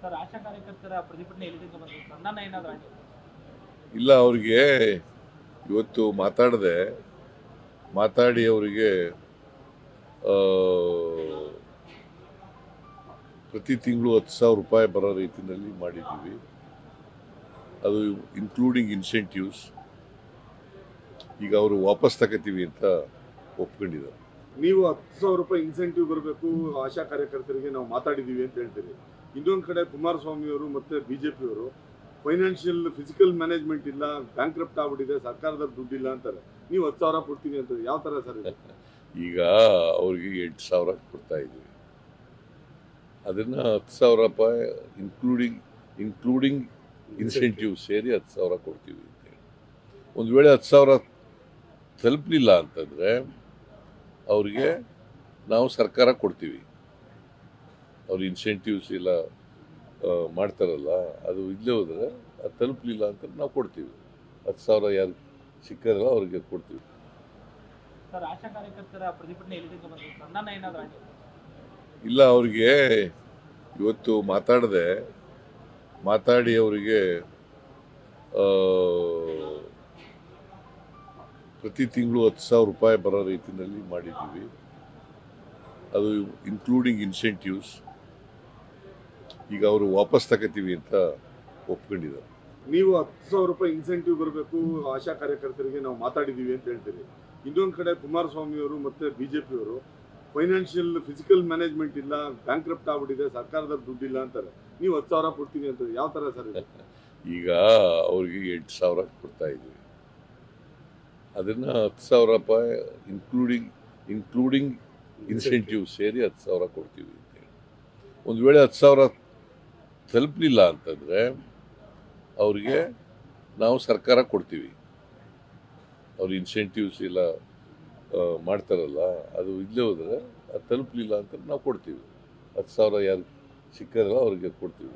Sir ಆಶಾ ಕಾರ್ಯಕರ್ತರ ಪ್ರತಿಭಟನೆ ಎಲ್ಲಿಂದ ಬಂತು ನನ್ನ ಏನಾದ್ರು ಇಲ್ಲ ಅವ್ರಿಗೆ ಇವತ್ತು ಮಾತಾಡದೆ ಮಾತಾಡಿ ಅವರಿಗೆ ಪ್ರತಿ ತಿಂಗಳು ಹತ್ತು ಸಾವಿರ ರೂಪಾಯಿ ಬರೋ ರೀತಿಯಲ್ಲಿ ಮಾಡಿದ್ದೀವಿ. ಅದು ಇನ್ಕ್ಲೂಡಿಂಗ್ ಇನ್ಸೆಂಟಿವ್ಸ್ ಈಗ ಅವರು ವಾಪಸ್ ತಗೋತೀವಿ ಅಂತ ಒಪ್ಕೊಂಡಿದ್ದಾರೆ. ನೀವು ಹತ್ತು ಸಾವಿರ ರೂಪಾಯಿ ಇನ್ಸೆಂಟಿವ್ ಬರಬೇಕು ಆಶಾ ಕಾರ್ಯಕರ್ತರಿಗೆ ನಾವು ಮಾತಾಡಿದ್ದೀವಿ ಅಂತ ಹೇಳ್ತೀರಿ. ಇನ್ನೊಂದು ಕಡೆ ಕುಮಾರಸ್ವಾಮಿಯವರು ಮತ್ತೆ ಜೆ ಪಿಯವರು ಫೈನಾನ್ಷಿಯಲ್, ಫಿಸಿಕಲ್ ಮ್ಯಾನೇಜ್ಮೆಂಟ್ ಇಲ್ಲ ಬ್ಯಾಂಕ್ ರಪ್ಟ್ ಆಗ್ಬಿಟ್ಟಿದೆ ಸರ್ಕಾರದ ದುಡ್ಡಿಲ್ಲ ಅಂತಾರೆ. ನೀವು ಹತ್ತು ಸಾವಿರ ಕೊಡ್ತೀನಿ ಅಂತ ಯಾವ ತರ ಸರ್ ಈಗ ಅವ್ರಿಗೆ ಎಂಟು ಸಾವಿರ ಕೊಡ್ತಾ ಇದ್ದೀವಿ. ಅದನ್ನು ಹತ್ತು ಸಾವಿರ ರೂಪಾಯಿ ಇನ್ಕ್ಲೂಡಿಂಗ್ ಇನ್ಕ್ಲೂಡಿಂಗ್ ಇನ್ಸೆಂಟಿವ್ ಸೇರಿ ಹತ್ತು ಸಾವಿರ ಕೊಡ್ತೀವಿ ಅಂತೇಳಿ ಒಂದು ವೇಳೆ ಹತ್ತು ಸಾವಿರ ತಲುಪಲಿಲ್ಲ ಅಂತಂದರೆ ಅವ್ರಿಗೆ ನಾವು ಸರ್ಕಾರ ಕೊಡ್ತೀವಿ. ಅವ್ರು ಇನ್ಸೆಂಟಿವ್ಸ್ ಎಲ್ಲ ಮಾಡ್ತಾರಲ್ಲ ಅದು ಇಲ್ಲೇ ಹೋದರೆ ಅದು ತಲುಪಲಿಲ್ಲ ಅಂತ ನಾವು ಕೊಡ್ತೀವಿ. ಹತ್ತು ಸಾವಿರ ಯಾರು ಸಿಕ್ಕಾರಲ್ಲ ಅವ್ರಿಗೆ ಕೊಡ್ತೀವಿ. ಇಲ್ಲ ಅವ್ರಿಗೆ ಇವತ್ತು ಮಾತಾಡದೆ ಮಾತಾಡಿ ಅವರಿಗೆ ಪ್ರತಿ ತಿಂಗಳು ಹತ್ತು ಸಾವಿರ ರೂಪಾಯಿ ಬರೋ ರೀತಿಯಲ್ಲಿ ಮಾಡಿದ್ದೀವಿ. ಅದು ಇನ್ಕ್ಲೂಡಿಂಗ್ ಇನ್ಸೆಂಟಿವ್ಸ್ ಈಗ ಅವರು ವಾಪಸ್ ತಗೋತೀವಿ ಅಂತ ಒಪ್ಕೊಂಡಿದ್ದಾರೆ. ನೀವು ಹತ್ತು ಸಾವಿರ ರೂಪಾಯಿ ಇನ್ಸೆಂಟಿವ್ ಬರಬೇಕು ಆಶಾ ಕಾರ್ಯಕರ್ತರಿಗೆ ನಾವು ಮಾತಾಡಿದ್ದೀವಿ ಅಂತ ಹೇಳ್ತೀರಿ. ಇನ್ನೊಂದು ಕಡೆ ಕುಮಾರಸ್ವಾಮಿ ಅವರು ಬಿ ಜೆ ಪಿಯವರು ಫೈನಾನ್ಷಿಯಲ್ ಫಿಸಿಕಲ್ ಮ್ಯಾನೇಜ್ಮೆಂಟ್ ಇಲ್ಲ ಬ್ಯಾಂಕ್ರಪ್ಟ್ ಆಗ್ಬಿಟ್ಟಿದೆ ಸರ್ಕಾರದ ದುಡ್ಡಿಲ್ಲ ಅಂತಾರೆ. ನೀವು ಹತ್ತು ಸಾವಿರ ಕೊಡ್ತೀವಿ ಅಂತ ಯಾವ ಥರ ಸರ್ ಈಗ ಅವ್ರಿಗೆ ಎಂಟು ಸಾವಿರ ಕೊಡ್ತಾ ಇದ್ದೀವಿ. ಅದನ್ನು ಹತ್ತು ಸಾವಿರ ರೂಪಾಯಿ ಇನ್ಕ್ಲೂಡಿಂಗ್ ಇನ್ಕ್ಲೂಡಿಂಗ್ ಇನ್ಸೆಂಟಿವ್ ಸೇರಿ ಹತ್ತು ಸಾವಿರ ಕೊಡ್ತೀವಿ ಅಂತೇಳಿ ಒಂದು ವೇಳೆ ಹತ್ತು ಸಾವಿರ ತಲುಪಲಿಲ್ಲ ಅಂತಂದರೆ ಅವರಿಗೆ ನಾವು ಸರ್ಕಾರ ಕೊಡ್ತೀವಿ. ಅವ್ರು ಇನ್ಸೆಂಟಿವ್ಸ್ ಇಲ್ಲ ಮಾಡ್ತಾರಲ್ಲ, ಅದು ಇಲ್ಲೇ ಹೋದರೆ ಅದು ತಲುಪಲಿಲ್ಲ ಅಂತ ನಾವು ಕೊಡ್ತೀವಿ. ಹತ್ತು ಸಾವಿರ ಯಾರು ಸಿಕ್ಕಾರಲ್ಲ ಅವ್ರಿಗೆ ಕೊಡ್ತೀವಿ.